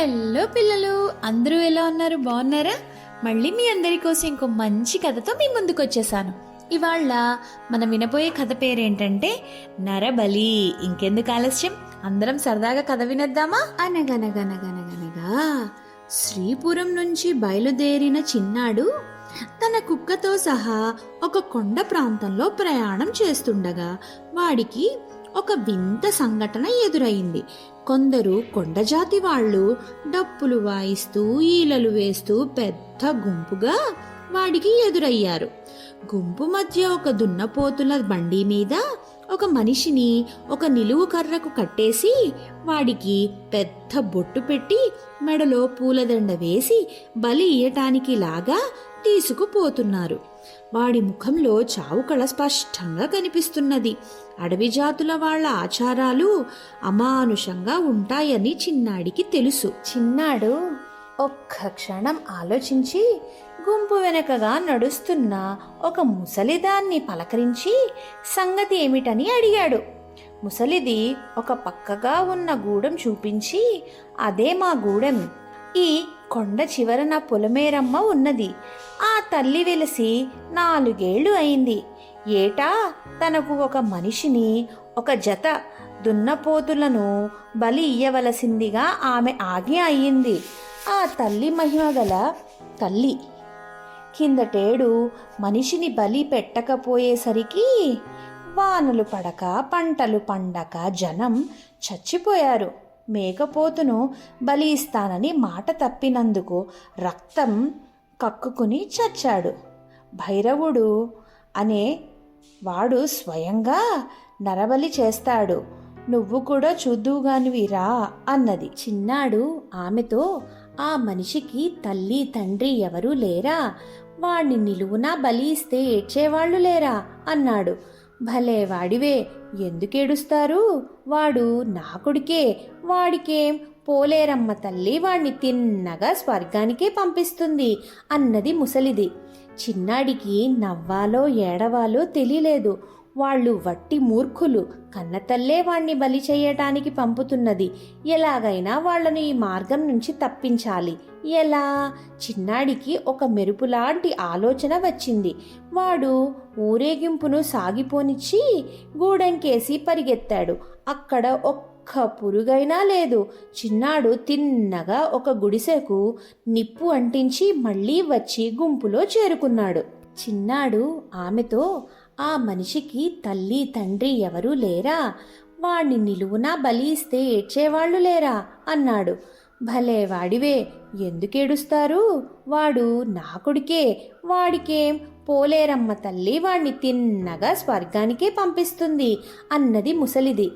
Hello పిల్లలు అందరూ ఎలా ఉన్నారు? బాగున్నారా? మళ్ళీ మీ అందరి కోసం ఇంకో మంచి కథతో మీ ముందుకు వచ్చేసాను ఇవాళ మనం వినబోయే కథ పేరేంటంటే నరబలి. ఇంకెందుకు ఆలస్యం? అందరం సరదాగా కథ వినద్దామా? అనగనగనగనగనగా శ్రీపురం నుంచి బయలుదేరిన చిన్నాడు తన కుక్కతో సహా ఒక కొండ ప్రాంతంలో ప్రయాణం చేస్తుండగా వాడికి ఒక వింత సంఘటన ఎదురైంది. కొందరు కొండజాతి వాళ్ళు డప్పులు వాయిస్తూ ఈలలు వేస్తూ పెద్ద గుంపుగా వాడికి ఎదురయ్యారు. గుంపు మధ్య ఒక దున్నపోతుల బండి మీద ఒక మనిషిని ఒక నిలువు కర్రకు కట్టేసి వాడికి పెద్ద బొట్టు పెట్టి మెడలో పూలదండ వేసి బలి ఇయ్యటానికి లాగా తీసుకుపోతున్నారు. వాడి ముఖంలో చావుకళ స్పష్టంగా కనిపిస్తున్నది. అడవి జాతుల వాళ్ళ ఆచారాలు అమానుషంగా ఉంటాయని చిన్నాడికి తెలుసు. చిన్నాడు ఒక్క క్షణం ఆలోచించి గుంపు వెనకగా నడుస్తున్న ఒక ముసలిదాన్ని పలకరించి సంగతి ఏమిటని అడిగాడు. ముసలిది ఒక పక్కగా ఉన్న గూడెం చూపించి అదే మా గూడెం. ఈ కొండ చివరన పొలమేరమ్మ ఉన్నది. ఆ తల్లి వెలిసి నాలుగేళ్ళు అయింది. ఏటా? తనకు ఒక మనిషిని ఒక జత దున్నపోతులను బలి ఇయ్యవలసిందిగా ఆమె ఆజ్ఞ అయ్యింది. ఆ తల్లి మహిమ గల తల్లి. కిందటేడు మనిషిని బలి పెట్టకపోయేసరికి వానలు పడక పంటలు పండక జనం చచ్చిపోయారు. మేకపోతును బలి ఇస్తానని మాట తప్పినందుకు రక్తం కక్కుకుని చచ్చాడు. భైరవుడు అనే వాడు స్వయంగా నరబలి చేస్తాడు. నువ్వు కూడా చూద్దువుగానివి రా అన్నది. చిన్నాడు ఆమెతో ఆ మనిషికి తల్లి తండ్రి ఎవరూ లేరా? వాణ్ణి నిలువునా బలి ఇస్తే ఏడ్చేవాళ్ళు లేరా? అన్నాడు. భలే వాడివే ఎందుకేడుస్తారు? వాడు నా కొడుకే వాడికేం? పోలేరమ్మ తల్లి వాణ్ణి తిన్నగా స్వర్గానికే పంపిస్తుంది అన్నది ముసలిది. చిన్నాడికి నవ్వాలో ఏడవాలో తెలియలేదు. వాళ్ళు వట్టి మూర్ఖులు. కన్నతల్లే వాణ్ణి బలి చేయటానికి పంపుతున్నది. ఎలాగైనా వాళ్ళను ఈ మార్గం నుంచి తప్పించాలి. ఎలా? చిన్నాడికి ఒక మెరుపులాంటి ఆలోచన వచ్చింది. వాడు ఊరేగింపును సాగిపోనిచ్చి గూడెంకేసి పరిగెత్తాడు. అక్కడ ఒక్క పురుగైనా లేదు. చిన్నాడు తిన్నగా ఒక గుడిసెకు నిప్పు అంటించి మళ్ళీ వచ్చి గుంపులో చేరుకున్నాడు. చిన్నాడు ఆమెతో ఆ మనిషికి తల్లి తండ్రి ఎవరూ లేరా? వాణ్ణి నిలువునా బలి ఇస్తే ఏడ్చేవాళ్ళు లేరా? అన్నాడు. భలే వాడివే ఎందుకేడుస్తారు వాడు నా కొడుకే వాడికేం? పోలేరమ్మ తల్లి వాణ్ణి తిన్నగా స్వర్గానికే పంపిస్తుంది అన్నది ముసలిది.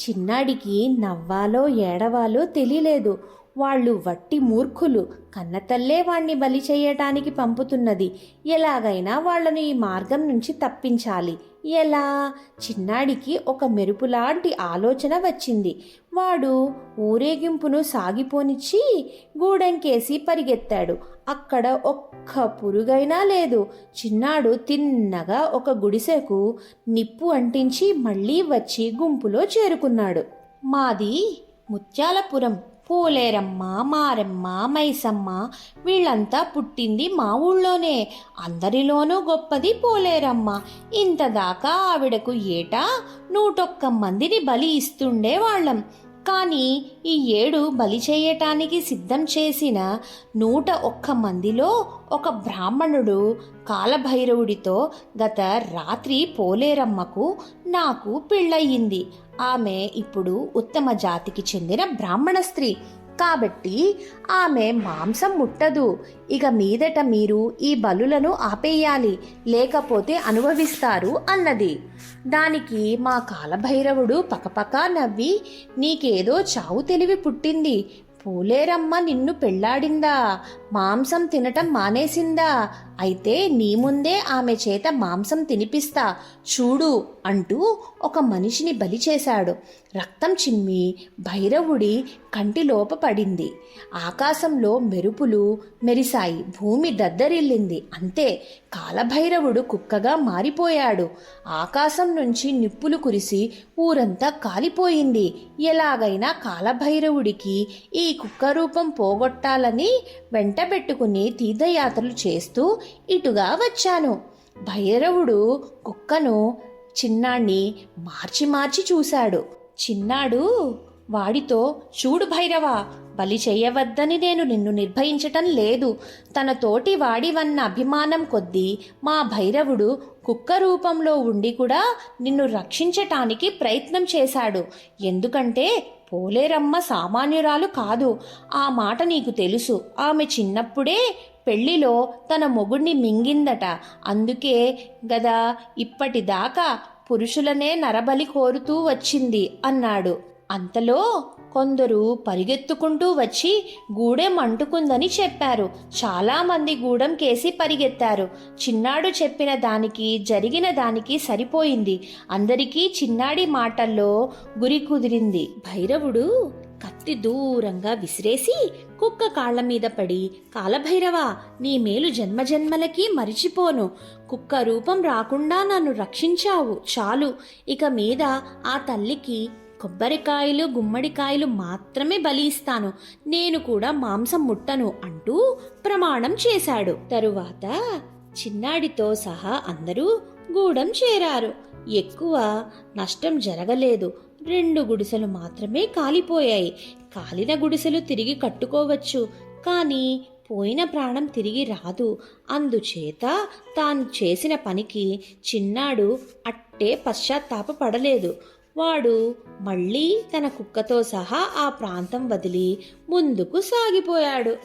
చిన్నాడికి నవ్వాలో ఏడవాలో తెలియలేదు. వాళ్ళు వట్టి మూర్ఖులు. కన్నతల్లే వాణ్ణి బలి చేయటానికి పంపుతున్నది. ఎలాగైనా వాళ్ళను ఈ మార్గం నుంచి తప్పించాలి. ఎలా? చిన్నాడికి ఒక మెరుపులాంటి ఆలోచన వచ్చింది. వాడు ఊరేగింపును సాగిపోనిచ్చి గూడెంకేసి పరిగెత్తాడు. అక్కడ ఒక్క పురుగైనా లేదు. చిన్నాడు తిన్నగా ఒక గుడిసెకు నిప్పు అంటించి మళ్ళీ వచ్చి గుంపులో చేరుకున్నాడు. మాది ముత్యాలపురం. పూలేరమ్మ మారెమ్మ మైసమ్మ వీళ్ళంతా పుట్టింది మా ఊళ్ళోనే. అందరిలోనూ గొప్పది పోలేరమ్మ. ఇంతదాకా ఆవిడకు ఏటా నూటొక్క మందిని బలి ఇస్తుండే వాళ్ళం. కానీ ఈ ఏడు బలి చేయటానికి సిద్ధం చేసిన నూట ఒక్క మందిలో ఒక బ్రాహ్మణుడు కాలభైరవుడితో గత రాత్రి పోలేరమ్మకు నాకు పెళ్ళయింది. ఆమె ఇప్పుడు ఉత్తమ జాతికి చెందిన బ్రాహ్మణ స్త్రీ. కాబట్టి ఆమె మాంసం ముట్టదు. ఇక మీదట మీరు ఈ బలులను ఆపేయాలి. లేకపోతే అనుభవిస్తారు అన్నది. దానికి మా కాలభైరవుడు పకపకా నవ్వి నీకేదో చావు తెలివి పుట్టింది. పూలేరమ్మ నిన్ను పెళ్ళాడిందా? మాంసం తినటం మానేసిందా? అయితే నీ ముందే ఆమె చేత మాంసం తినిపిస్తా. చూడు అంటూ ఒక మనిషిని బలి చేశాడు. రక్తం చిమ్మి భైరవుడి కంటిలోప పడింది. ఆకాశంలో మెరుపులు మెరిశాయి. భూమి దద్దరిల్లింది. అంతే కాలభైరవుడు కుక్కగా మారిపోయాడు. ఆకాశం నుంచి నిప్పులు కురిసి ఊరంతా కాలిపోయింది. ఎలాగైనా కాలభైరవుడికి ఈ కుక్క రూపం పోగొట్టాలని వెంటబెట్టుకుని తీర్థయాత్రలు చేస్తూ ఇటుగా వచ్చాను. భైరవుడు కుక్కను చిన్నాణ్ణి మార్చి మార్చి చూశాడు. చిన్నాడు వాడితో చూడు భైరవ బలి చెయ్యవద్దని నేను నిన్ను నిర్భయించటం లేదు. తన తోటి వాడివన్న అభిమానం కొద్దీ మా భైరవుడు కుక్క రూపంలో ఉండి కూడా నిన్ను రక్షించటానికి ప్రయత్నం చేశాడు. ఎందుకంటే పోలేరమ్మ సామాన్యురాలు కాదు. ఆ మాట నీకు తెలుసు. ఆమె చిన్నప్పుడే పెళ్ళిలో తన మొగుడిని మింగిందట. అందుకే గదా ఇప్పటిదాకా పురుషులనే నరబలి కోరుతూ వచ్చింది అన్నాడు. అంతలో కొందరు పరిగెత్తుకుంటూ వచ్చి గూడెం అంటుకుందని చెప్పారు. చాలామంది గూడెం కేసి పరిగెత్తారు. చిన్నాడు చెప్పిన దానికి జరిగిన దానికి సరిపోయింది. అందరికీ చిన్నాడి మాటల్లో గురి కుదిరింది. భైరవుడు కత్తి దూరంగా విసిరేసి కుక్క కాళ్ళ మీద పడి కాలభైరవ నీ మేలు జన్మజన్మలకి మరిచిపోను. కుక్క రూపం రాకుండా నన్ను రక్షించావు. చాలు. ఇక మీద ఆ తల్లికి కొబ్బరికాయలు గుమ్మడికాయలు మాత్రమే బలి ఇస్తాను నేను కూడా మాంసం ముట్టను అంటూ ప్రమాణం చేశాడు. తరువాత చిన్నాడితో సహా అందరూ గూడెం చేరారు. ఎక్కువ నష్టం జరగలేదు. రెండు గుడిసెలు మాత్రమే కాలిపోయాయి. కాలిన గుడిసెలు తిరిగి కట్టుకోవచ్చు. కానీ పోయిన ప్రాణం తిరిగి రాదు. అందుచేత తాను చేసిన పనికి చిన్నాడు అట్టే పశ్చాత్తాపపడలేదు వాడు మళ్ళీ తన కుక్కతో సహా ఆ ప్రాంతం వదిలి ముందుకు సాగిపోయాడు.